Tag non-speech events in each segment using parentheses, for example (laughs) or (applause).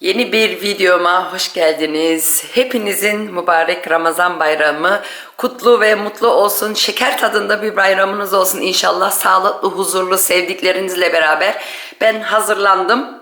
Yeni bir videoma hoş geldiniz. Hepinizin mübarek Ramazan bayramı kutlu ve mutlu olsun. Şeker tadında bir bayramınız olsun inşallah. Sağlıklı, huzurlu, sevdiklerinizle beraber. Ben hazırlandım.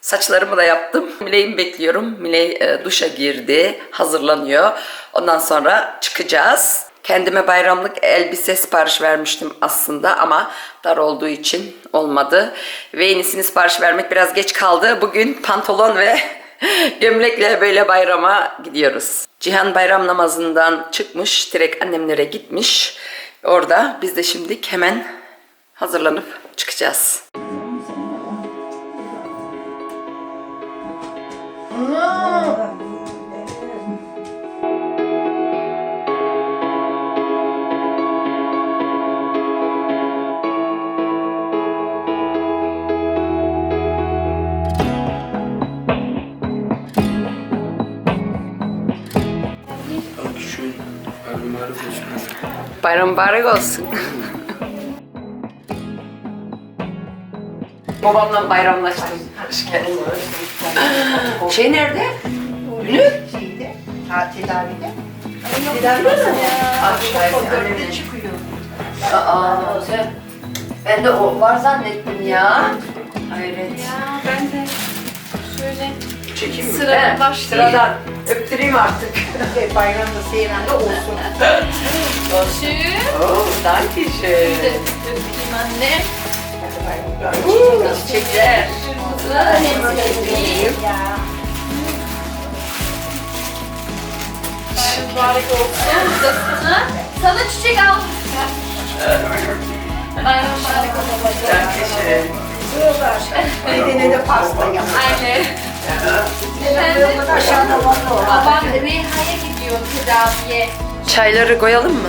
Saçlarımı da yaptım. Miley'imi bekliyorum. Miley e, duşa girdi, hazırlanıyor. Ondan sonra çıkacağız. Kendime bayramlık elbise sipariş vermiştim aslında ama dar olduğu için olmadı. Ve yenisini sipariş vermek biraz geç kaldı. Bugün pantolon ve (laughs) gömlekle böyle bayrama gidiyoruz. Cihan bayram namazından çıkmış, direkt annemlere gitmiş. Orada biz de şimdi hemen hazırlanıp çıkacağız. Allgemeine Verständnis. Bayram mübarek olsun. Babamla bayramlaştım. Hoş geldin. Şey nerede? Ünlü? şeyde, ha, tedavide. Aşağıya çıkıyor. Aa, sen... Ben de o var zannettim ya. Hayret. Ya ben de şöyle Çekeyim mi? Sıradan. Sıradan. Öptüreyim artık. (laughs) Şey, bayramda seyranda olsun. şu Oo, danke schön. öpeyim anne. Uuu, çiçekler. Ya. Bayram mübarek olsun. Sana. Sana çiçek aldım. Bayram mübarek olsun. Danke schön. Bir tane de pasta yap. Aynen. Efendim? Aşağıda. Babam Reyhan'a gidiyor tedaviye. Çayları koyalım mı?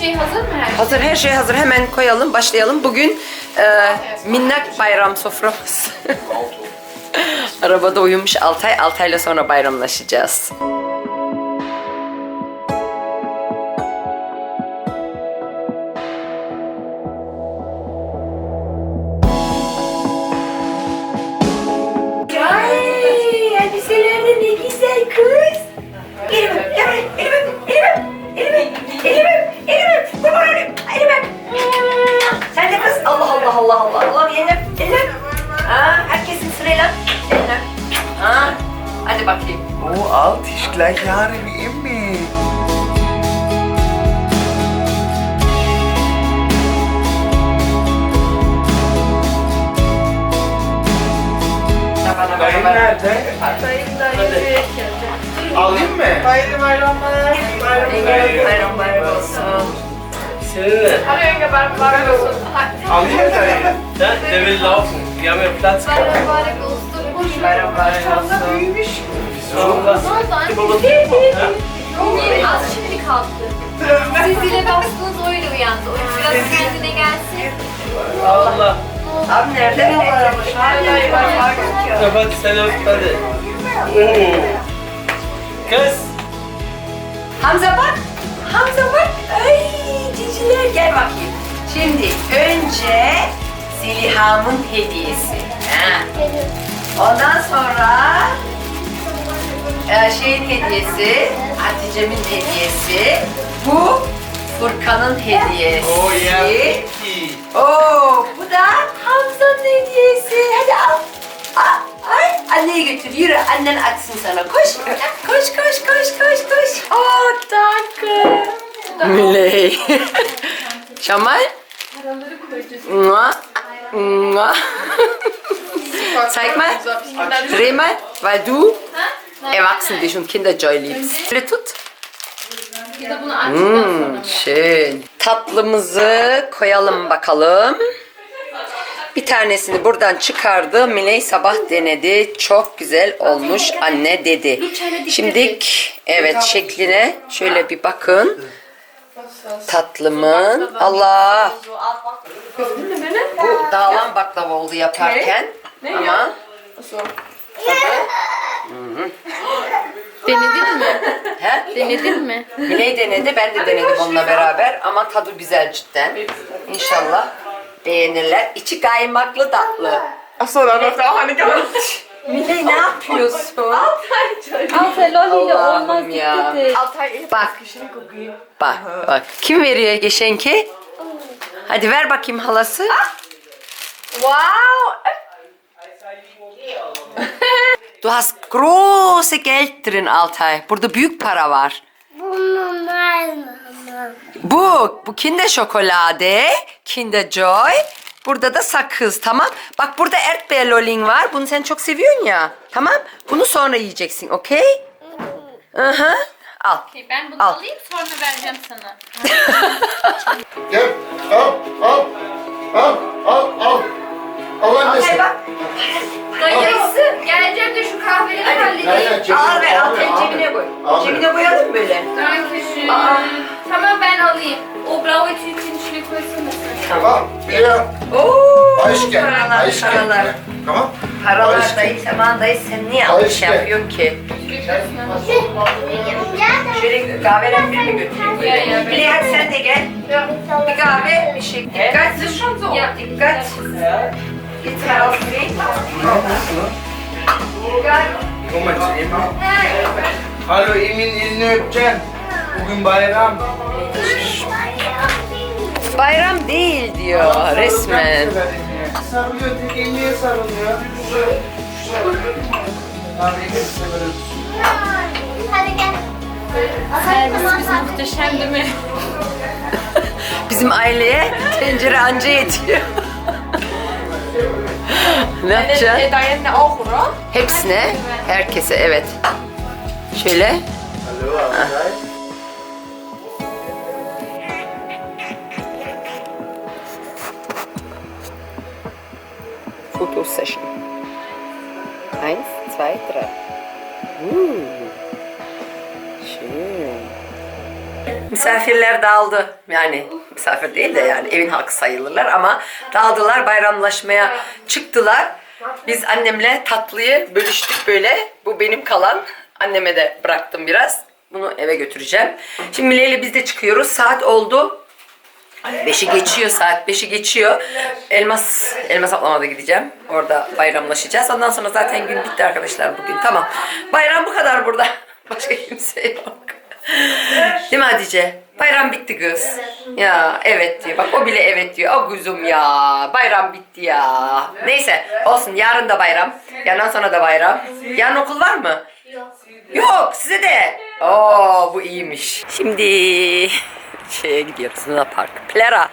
Şey hazır mı her şey? Hazır her şey hazır. Hemen koyalım, başlayalım. Bugün e, minnak bayram soframız. (laughs) Arabada uyumuş Altay. Altay'la sonra bayramlaşacağız. Allah Allah Allah Allah elim, elim. Ha, herkesin sırayla, elim. Ha, hadi bakayım. Oh, alt ist gleich Jahre wie immer. Bana Dayın bana nerede? Alayım mı? Bayram bayramlar. Bayram bayram olsun. Olsun. Alayım mı dayı? Ja, der will laufen. Wir haben ja Platz. Bayram mübarek olsun. Bayram bayram olsun. Büyümüş. Ne yapma. Değil, az şimdi kalktı. Siz zile bastınız öyle uyandı. O biraz kendine gelsin. Allah. Abi nerede? Hayır, hayır, hayır. Kapat sen öp hadi. Kız. Hamza bak. Hamza bak. Ay ciciler gel bakayım. Şimdi önce Zeliham'ın hediyesi. Ha. Ondan sonra e, şeyin hediyesi, Hatice'min hediyesi. Bu Furkan'ın hediyesi. Oh Vicky. Oo, bu da Hamza'nın hediyesi. Hadi al. Aa, Ay, anneye götür. Yürü, annen açsın sana. Koş. Koş, koş, koş, koş, koş. Oh, danke. Müley. (laughs) Şamal. Mua. Mua. Zeig mal. Dreh mal, weil du erwachsen bist und Kinderjoy liebst. Böyle tut. Mı? Schön. Tatlımızı koyalım bakalım. Bir tanesini buradan çıkardı. Miley sabah denedi. Çok güzel olmuş anne dedi. Şimdi evet şekline şöyle bir bakın. Tatlımın. Allah. Bu dağılan baklava oldu yaparken. Ama Denedin mi? he? Denedin mi? Miley denedi, ben de denedim onunla beraber ama tadı güzel cidden. İnşallah beğenirler. İçi kaymaklı tatlı. Achso, da läuft auch Miley ne yapıyorsun? Altay loliyle Allah'ım olmaz ya. dikkat et. Altay Bak. Bak bak. Kim veriyor geçenki? Hadi ver bakayım halası. Wow! (laughs) Du hast große Geld drin Altay. Burada büyük para var. Bu, bu Kinder Schokolade, Kinder Joy. Burada da sakız, tamam? Bak burada Erdbeer Lolling var. Bunu sen çok seviyorsun ya. Tamam? Bunu sonra yiyeceksin, okey? Hı hı. Al. Ben bunu Al. alayım sonra vereceğim sana. (laughs) Gel. Al. Al. Al. Al. Al. Al annesi. Dayısı geleceğim de şu kahveleri halledeyim. Cebine- Al ver, al sen al. cebine koy. Al. Cebine koyalım böyle. Aa. Tamam ben alayım. O bravo Tamam. Bira. Oo, Ayş gel. paralar, Ayş gel. paralar. Tamam. Paralar dayı, tamam dayı sen niye alış gel. yapıyorsun ki? Şöyle kahveden birini götüreyim. Hadi sen de gel. Bir kahve, bir şey. Dikkat. Dikkat. Git mal auf den Weg. Guck mal zu Emin. Hallo Emin elini öpeceksin. Bugün bayram. Bayram değil diyor resmen. Sarılıyor tek Emin'e sarılıyor. Abi Emin severim. Servisimiz muhteşem değil mi? (laughs) Bizim aileye tencere anca yetiyor. ne yapacaksın? Hepsine, herkese evet. Şöyle. Hallo. Altay. Foto Session. Eins, zwei, drei. Uh. Misafirler dağıldı. Yani misafir değil de yani evin halkı sayılırlar ama dağıldılar bayramlaşmaya çıktılar. Biz annemle tatlıyı bölüştük böyle. Bu benim kalan. Anneme de bıraktım biraz. Bunu eve götüreceğim. Şimdi Mile ile biz de çıkıyoruz. Saat oldu. Beşi geçiyor saat beşi geçiyor. Elmas elmas ablamada gideceğim. Orada bayramlaşacağız. Ondan sonra zaten gün bitti arkadaşlar bugün. Tamam. Bayram bu kadar burada. (laughs) Başka kimse yok. Değil mi Hatice? Bayram bitti kız. Ya evet diyor. Bak o bile evet diyor. O kuzum ya. Bayram bitti ya. Neyse olsun. Yarın da bayram. Yarından sonra da bayram. Yarın okul var mı? Yok size de. Oo bu iyiymiş. Şimdi şeye gidiyoruz Luna Park. Plera.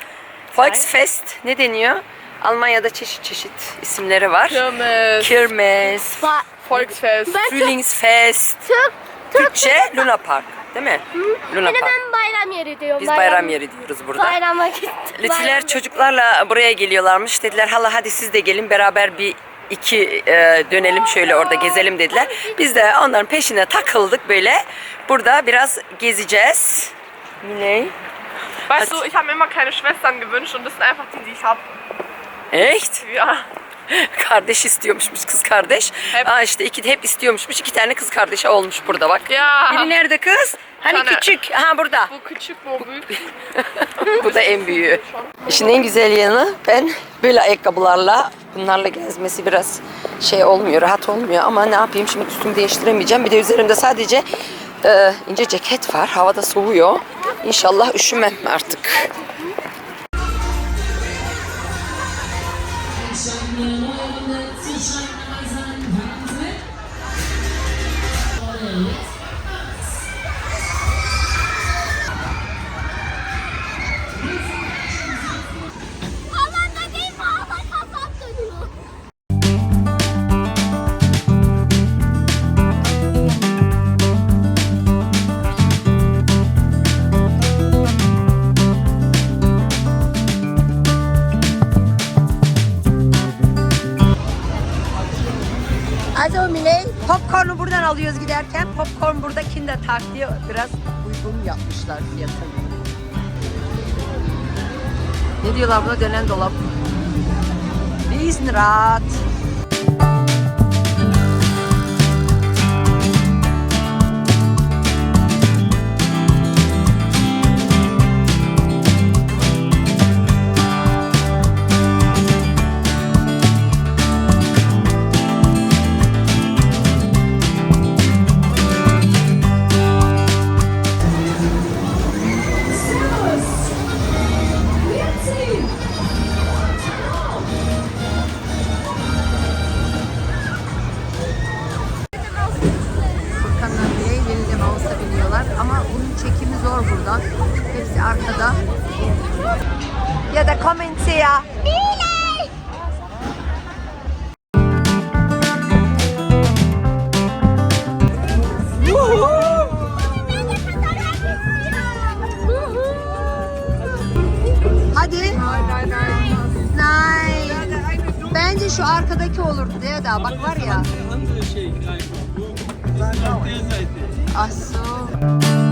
Volksfest ne deniyor? Almanya'da çeşit çeşit isimleri var. Kirmes, Kirmes, Volksfest. Frühlingsfest, Türk, Türkçe Luna Park. Değil mi? Luna Bir de Park. ben bayram yeri diyorum. Biz bayram yeri diyoruz burada. Bayrama gittim. Lütfiler çocuklarla buraya geliyorlarmış. Dediler hala hadi siz de gelin beraber bir iki e, dönelim şöyle orada gezelim dediler. Biz de onların peşine takıldık böyle. Burada biraz gezeceğiz. Miley. Weißt du, ich habe mir immer kleine Schwestern gewünscht und das sind einfach die, die ich habe. Echt? Ja. Kardeş istiyormuşmuş kız kardeş. Hep. Aa işte iki hep istiyormuşmuş. iki tane kız kardeşi olmuş burada bak. Ya. Biri nerede kız? Hani Tane. küçük. Ha burada. Bu küçük bu büyük. (laughs) Bu da en büyüğü. İşin en güzel yanı ben böyle ayakkabılarla bunlarla gezmesi biraz şey olmuyor, rahat olmuyor ama ne yapayım şimdi üstümü değiştiremeyeceğim. Bir de üzerimde sadece e, ince ceket var. Havada soğuyor. İnşallah üşümem artık. Popcorn burada Kinder Tag diye biraz uygun yapmışlar fiyatını. Ne diyorlar buna? Dönen dolap. Riesenrad. ya. Bence şu arkadaki olur diye da bak var ya. Ach so. Alles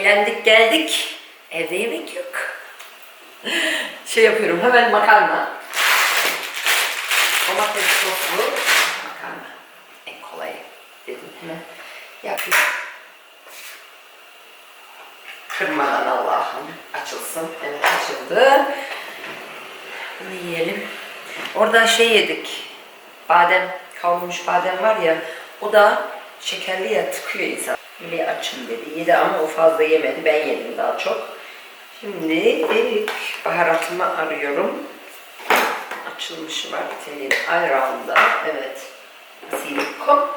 Eğlendik geldik. Evde yemek yok. (laughs) Şey yapıyorum hemen makarna. Domates soslu makarna. En kolay dedim hemen yapıyorum. Kırmadan Allah'ım açılsın. Evet açıldı. Bunu yiyelim. Orada şey yedik. Badem, kavrulmuş badem var ya. O da şekerli ya tıkıyor insan. Böyle açın dedi. Yedi ama o fazla yemedi. Ben yedim daha çok. Şimdi baharatımı arıyorum. Açılmışı var. İtalyan ayranında. Evet. Basilico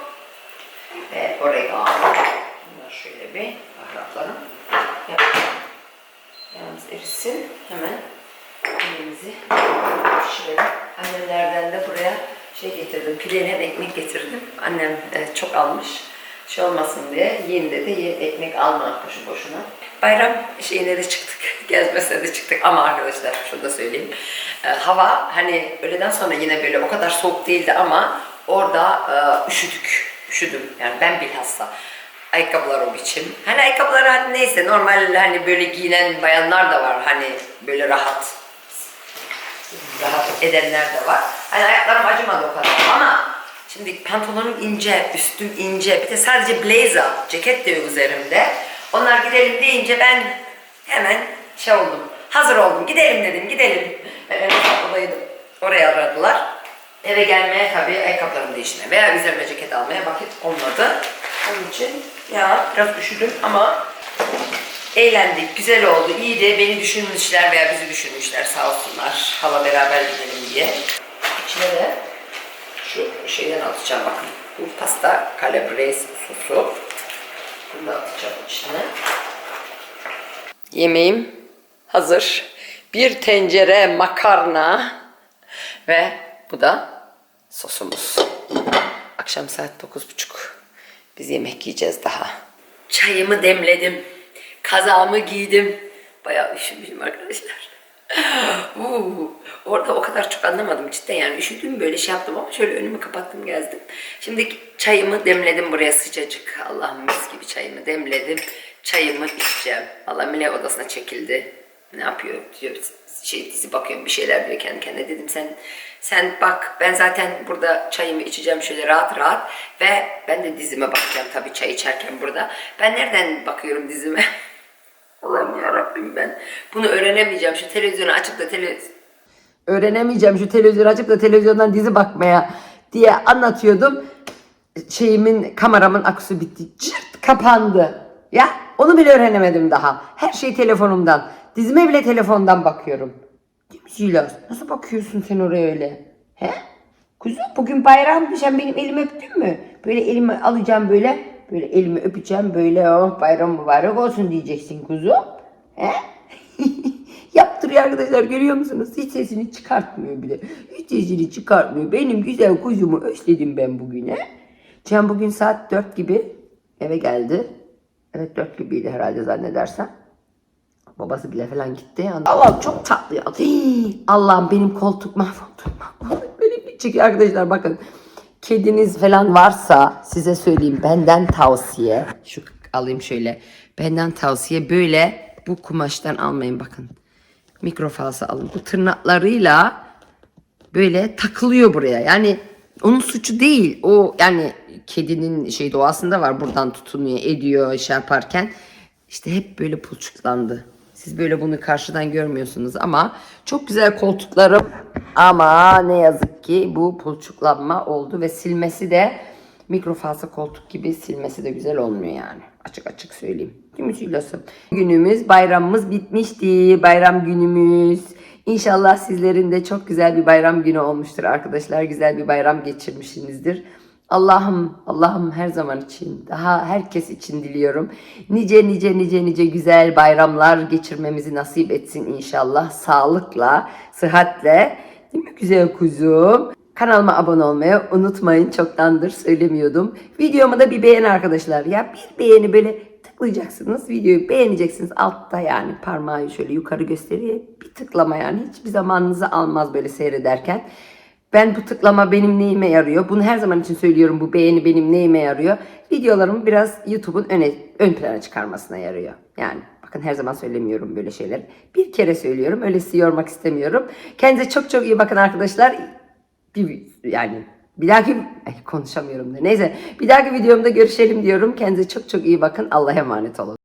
ve oregano. Bunlar şöyle bir baharatlarım. Yapacağım. Yalnız erisin. Hemen elimizi pişirelim. Annemlerden de buraya şey getirdim. Pidenen ekmek getirdim. Annem e, çok almış. Şey olmasın diye yiyin dedi. Ye, ekmek alma boşu boşuna. Bayram şeyine de çıktık. (laughs) Gezmesine de çıktık. Ama arkadaşlar şunu da söyleyeyim. E, hava hani öğleden sonra yine böyle o kadar soğuk değildi ama orada e, üşüdük. Üşüdüm. Yani ben bilhassa ayakkabılar o biçim. Hani ayakkabılar hani neyse normal hani böyle giyinen bayanlar da var hani böyle rahat rahat edenler de var. Hani ayaklarım acımadı o kadar ama şimdi pantolonum ince, üstüm ince. Bir de sadece blazer, ceket de yok üzerimde. Onlar gidelim deyince ben hemen şey oldum. Hazır oldum. Gidelim dedim, gidelim. Ben sakladaydım. Oraya aradılar. Eve gelmeye tabii ayakkabılarımı değiştirmeye veya üzerime ceket almaya vakit olmadı. Onun için ya biraz üşüdüm ama eğlendik, güzel oldu, iyiydi. Beni düşünmüşler veya bizi düşünmüşler sağ olsunlar. Hala beraber gidelim diye. İçine de şu şeyden atacağım bakın. Bu pasta calabrese sosu. Bunu atacağım içine. Yemeğim hazır. Bir tencere makarna ve bu da sosumuz. Akşam saat 9.30. Biz yemek yiyeceğiz daha. Çayımı demledim. Kazağımı giydim. Bayağı üşümüşüm arkadaşlar. (laughs) Orada o kadar çok anlamadım cidden yani üşüdüm böyle şey yaptım ama şöyle önümü kapattım gezdim. Şimdi çayımı demledim buraya sıcacık. Allah'ım mis gibi çayımı demledim. Çayımı içeceğim. Allah Mile odasına çekildi. Ne yapıyor diyor. Şey dizi bakıyorum bir şeyler diyor kendi kendine. Dedim sen sen bak ben zaten burada çayımı içeceğim şöyle rahat rahat ve ben de dizime bakacağım tabii çay içerken burada. Ben nereden bakıyorum dizime? (laughs) Allah'ım ya Rabbim ben bunu öğrenemeyeceğim. Şu televizyonu açıp da televizyon öğrenemeyeceğim şu televizyonu açıp da televizyondan dizi bakmaya diye anlatıyordum. Şeyimin kameramın aküsü bitti. Çırt kapandı. Ya onu bile öğrenemedim daha. Her şey telefonumdan. Dizime bile telefondan bakıyorum. Değil mi? Nasıl bakıyorsun sen oraya öyle? He? Kuzum bugün bayram sen benim elimi öptün mü? Böyle elimi alacağım böyle. Böyle elimi öpeceğim böyle oh bayram mübarek olsun diyeceksin kuzum. He? (laughs) Yaptırıyor arkadaşlar görüyor musunuz? Hiç sesini çıkartmıyor bile. Hiç sesini çıkartmıyor. Benim güzel kuzumu özledim ben bugüne. Can bugün saat 4 gibi eve geldi. Evet 4 gibiydi herhalde zannedersem. Babası bile falan gitti. Allah'ım çok tatlı ya. Allah'ım benim koltuk mahvoldu. Böyle bir çekiyor arkadaşlar bakın. Kediniz falan varsa size söyleyeyim benden tavsiye. Şu alayım şöyle. Benden tavsiye böyle bu kumaştan almayın bakın. Mikrofalsa alın. Bu tırnaklarıyla böyle takılıyor buraya. Yani onun suçu değil. O yani kedinin şey doğasında var. Buradan tutunuyor, ediyor şey yaparken. İşte hep böyle pulçuklandı. Siz böyle bunu karşıdan görmüyorsunuz ama çok güzel koltuklarım ama ne yazık ki bu pulçuklanma oldu ve silmesi de mikrofalsa koltuk gibi silmesi de güzel olmuyor yani. Açık açık söyleyeyim. Şilas'ım? Günümüz, bayramımız bitmişti. Bayram günümüz. İnşallah sizlerin de çok güzel bir bayram günü olmuştur arkadaşlar. Güzel bir bayram geçirmişsinizdir. Allah'ım, Allah'ım her zaman için, daha herkes için diliyorum. Nice nice nice nice güzel bayramlar geçirmemizi nasip etsin inşallah. Sağlıkla, sıhhatle. Değil mi güzel kuzum? Kanalıma abone olmayı unutmayın. Çoktandır söylemiyordum. Videomu da bir beğen arkadaşlar. Ya bir beğeni böyle tıklayacaksınız. Videoyu beğeneceksiniz. Altta yani parmağı şöyle yukarı gösteriyor. Bir tıklama yani. Hiçbir zamanınızı almaz böyle seyrederken. Ben bu tıklama benim neyime yarıyor? Bunu her zaman için söylüyorum. Bu beğeni benim neyime yarıyor? Videolarımı biraz YouTube'un öne, ön plana çıkarmasına yarıyor. Yani bakın her zaman söylemiyorum böyle şeyler. Bir kere söylüyorum. Öyle sizi yormak istemiyorum. Kendinize çok çok iyi bakın arkadaşlar. Bir, yani bir dahaki ay, konuşamıyorum da. Neyse bir dahaki videomda görüşelim diyorum. Kendinize çok çok iyi bakın. Allah'a emanet olun.